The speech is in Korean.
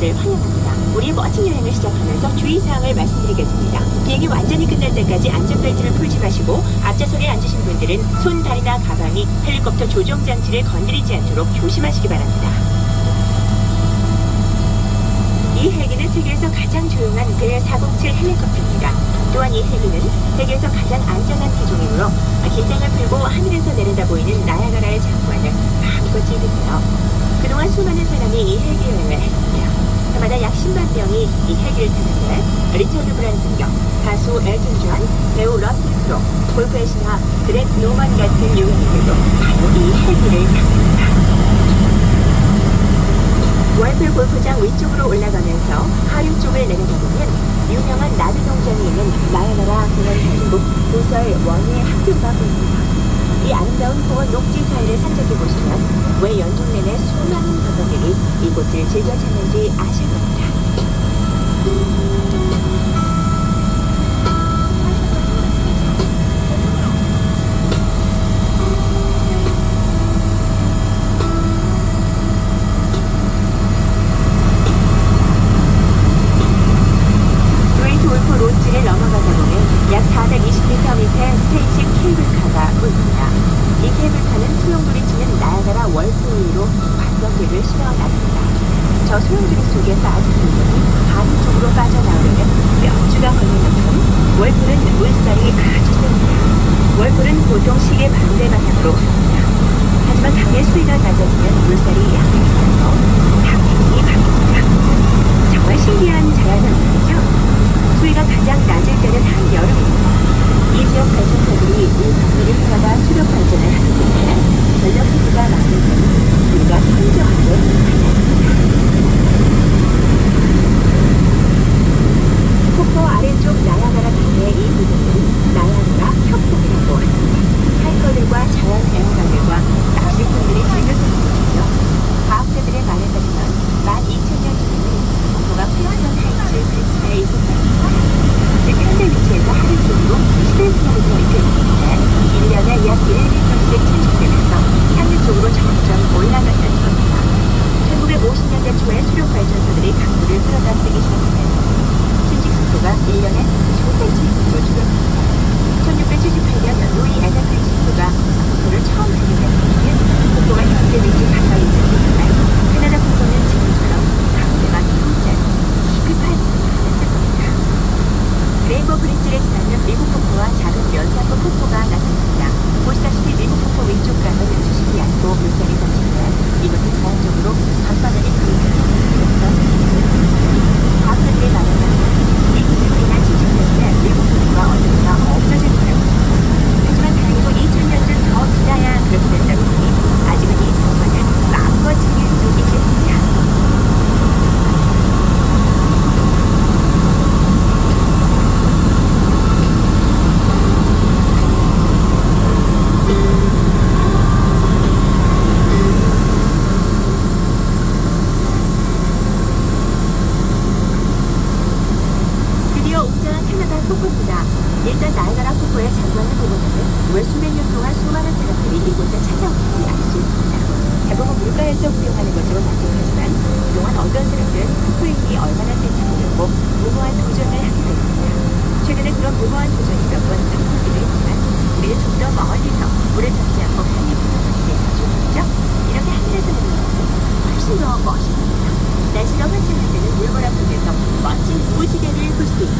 것을 환영합니다. 우리 멋진 여행을 시작하면서 주의사항을 말씀드리겠습니다. 비행이 완전히 끝날 때까지 안전벨트를 풀지 마시고 앞좌석에 앉으신 분들은 손, 다리나 가방이 헬리콥터 조종 장치를 건드리지 않도록 조심하시기 바랍니다. 이 헬기는 세계에서 가장 조용한 벨407 헬리콥터입니다. 또한 이 헬기는 세계에서 가장 안전한 기종이므로 긴장을 풀고 하늘에서 내려다 보이는 나야가라의 장관을 마음껏 즐기세요. 그동안 수많은 사람이 이 헬기 여행을 했습니다. 해마다 약 10만 명이 이 헬기를 타는데 리처드 브란슨 경, 가수 엘튼 존, 배우 러셀 크로, 골프의 신화 그렉 노만 같은 유명인들도 바로 이 헬기를 탔습니다. 월풀 골프장 위쪽으로 올라가면서 하류 쪽을 내려다보면 유명한 나비 농장이 있는 나야가라 공원 전국 도설 원예 학교가 보입니다. 이 아름다운 공원 녹지 사이를 산책해 보시면 왜 연중 내내 이 이곳을 즐겨 찾는지 아실 겁니다. 그레이트 울프 론지를 넘어가다 보면 약 420m 밑에 스페인식 케이블카가 보입니다. 이 케이블카는 소용돌이 치는 나야가라 월프위로 관광객을 실어납니다. 저 소용돌이 속에 빠진 물건이 바위 쪽으로 빠져나오려면 몇 주가 걸릴 만큼 월풀은 물살이 아주 셉니다. 월풀은 보통 시계 반대 방향으로 갑니다. 하지만 강의 수위가 낮아지면 물살이 약해져서 방향이 바뀝니다. 정말 신기한 자연환경이죠. 수위가 가장 낮을 때는 한여름입니다. 이 지역 발전소들이 물방울을 해마다 수력 발전을 하기 때문에 전력 소비가 때는 수위가 현저하게 건너면 미국 폭포와 작은 면사포 폭포가 나타납니다. 보시다시피 미국 폭포 왼쪽 가면 수심이 얕고 물살이 넘치지만 이것은 자연적으로 밤바닥에 흐르는 그래서 밤새에 마련한 캐나다 토크입니다. 일단 나이가라 폭포의 장관을 보고 나면 왜 수백 년 동안 수많은 사람들이 이곳에 찾아오는지 알 수 있습니다. 대부분 물가에서 구경하는 것으로 바뀌었지만 그동안 어떤 사람들은 폭포인이 얼마나 센지 모르고 무모한 도전을 하기도 했습니다. 최근에 그런 무모한 도전이 몇 번 성공하기도 했지만 우리는 좀 더 멀리서 물에 젖지 않고 하늘 보는 게 좋겠죠? 이렇게 하늘에서 보는 것은 훨씬 더 멋있습니다. 날씨가 화창할 때는 물보라 속에서 멋진 무지개를 볼 수 있습니다.